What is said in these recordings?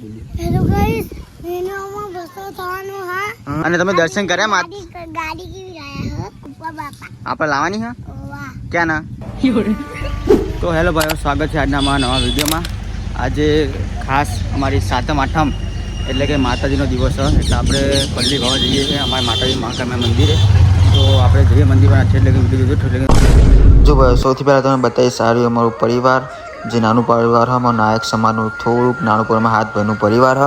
Hello guys મેનોમાં બસો થવાનું હા? અને તમે દર્શન કર્યા માત ગાડી કેવી રહ્યા હો? બાપા. આપણે લાવવાની હા? ક્યાં ના તો હેલો ભાઈઓ સ્વાગત છે આજના અમારા નવા વિડીયોમાં. આજે ખાસ અમારી સાતમ આઠમ એટલે કે માતાજીનો દિવસ છે એટલે આપણે પલ્લી ભાવ જઈએ છીએ અમારા માતાજી મહાકામ્યા મંદિરે. તો આપણે જઈએ મંદિરમાં છે એટલે કે જો ભાઈ સૌથી પહેલાં તમે બતાવી સારું અમારું પરિવાર. જે નાનું પરિવાર અમારું નાયક સમાજનું થોડુંક નાનું પરિવાર હાથ ભાઈનું પરિવાર હ.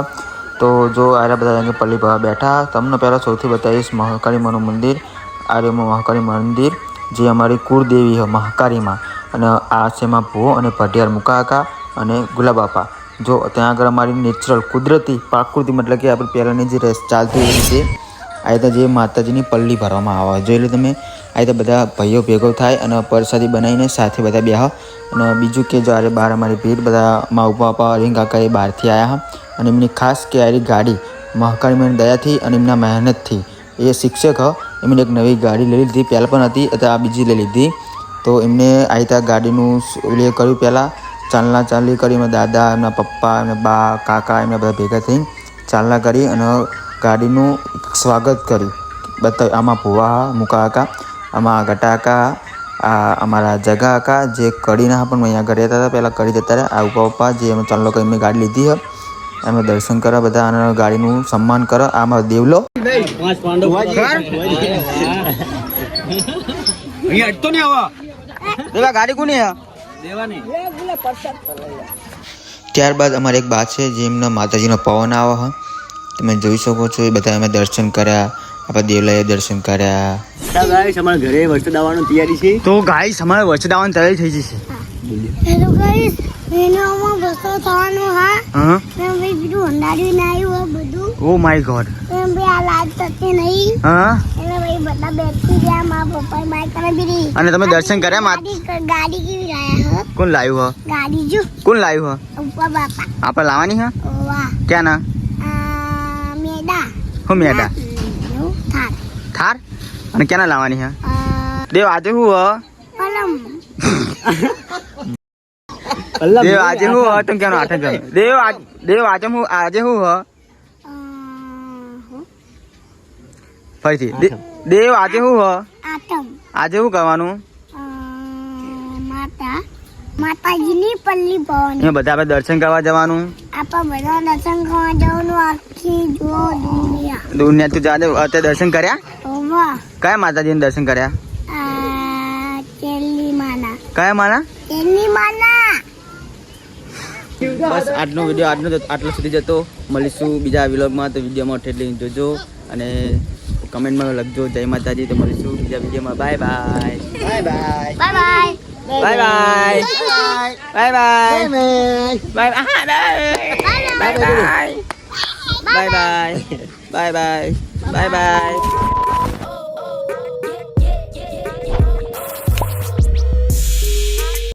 તો જો આરા બધા અહીંયા પલ્લી ભાવા બેઠા, તમને પહેલાં સૌથી બતાવીશ મહાકાળીમાનું મંદિર આર્યમાં મહાકાળી મંદિર, જે અમારી કુળદેવી છે મહાકાળીમાં. અને આ છે ભૂવો અને ભટિયાર મુકાકા અને ગુલાબાપા. જો ત્યાં આગળ અમારી નેચરલ કુદરતી પ્રાકૃતિક મતલબ કે આપણે પહેલાંની જે રેસ ચાલતી એવી રીતે આ રીતે જે માતાજીની પલ્લી ભરવામાં આવે. જોઈ એટલે તમે, આ રીતે બધા ભાઈઓ ભેગો થાય અને પરસાદી બનાવીને સાથે બધા બેહા. અને બીજું કે જ્યારે બહાર અમારી ભીડ, બધા મા ઉપા આપા અરિંગ કાકા એ બહારથી આવ્યા અને એમની ખાસ કે આરી ગાડી, મહાકાળી દયાથી અને એમના મહેનતથી. એ શિક્ષક હ એમને એક નવી ગાડી લઈ લીધી. પહેલાં પણ હતી અથવા આ બીજી લઈ લીધી. તો એમને આ રીતે ગાડીનું લે કર્યું પહેલાં. ચાલના ચાલી કરી એમના દાદા, એમના પપ્પા, એમના બા, કાકા, એમના બધા ભેગા થઈ ચાલના કરી અને ગાડીનું સ્વાગત કર્યું. બતાવ્યું આમાં ભુવા મુકા કાકા આમાં ગટાકા આ અમારા જગા કાકા જે કડીના પણ અહીંયા ઘરે હતા પહેલાં કરી જતા રહ્યા. આ ઉપા ઉપા જે અમે ચાલો એમની ગાડી લીધી હતી એમને દર્શન કરો બધા અને ગાડીનું સન્માન કરો. આમાં દેવલો. અહીંયા અટતો નહીં આવા. દેવા ગાડી કોની ત્યારબાદ અમારે એક બા છે જે એમના માતાજીનો પવન આવે છે. તમે જોઈ શકો છો એ બધા અમે દર્શન કર્યા આપણે દેવલાએ દર્શન કર્યા. અમારા ઘરે વરસાદ આવવાની તૈયારી છે. તો ગાઈસ અમારે વર્ષ દાવાની તૈયારી થઈ જશે. હેલો ગાઈસ મેનોમાં બસો થવાનું હા. હા? મેં ભાઈ બીજું હંડાડ્યું ને આવ્યું બધું. Oh my god. મેં ભાઈ આ લાઈટ થતી નહીં. હા? એટલે ભાઈ બધા બેઠી ગયા બાઈક અને તમે દર્શન કર્યા માત ગાડી કેવી હો? કોણ લાવ્યું હ? ગાડી જો. કોણ લાવ્યું હ? ઉપા બાપા. આપણે લાવવાની હા? ઓવા ક્યાં ના હું મેડા થાર. અને ક્યાં લાવવાની હે દેવ આજે હું હ? દેવ આજે હું હ? તમે ક્યાં આઠ ચાલો દેવ આજ દેવ આજે હું આજે હું હ? હું? ફરીથી. દેવ આજે હું હ? આજે શું કરવાનું? માતા. માતાજીની પલ્લી ભવાની. અહીંયા બધા આપણે દર્શન કરવા જવાનું. આપણે બધા દર્શન કરવા જવાનું. આખી જો દુનિયા તું જાદે અત્યારે દર્શન કર્યા? કયા માતાજીને દર્શન કર્યા? આ ચેલ્લી માના. કયા માના? બસ આજનો વીડિયો આજનો આટલો સુધી જતો. મળીશું બીજા વિલોગમાં. તો વિડીયોમાં ઠેટલી જોજો. અને કમેન્ટમાં લખજો જય માતાજી. તો મળીશું બીજા વિડીયોમાં. Bye bye bye bye bye bye bye bye bye bye bye bye bye bye bye bye 拜拜拜拜。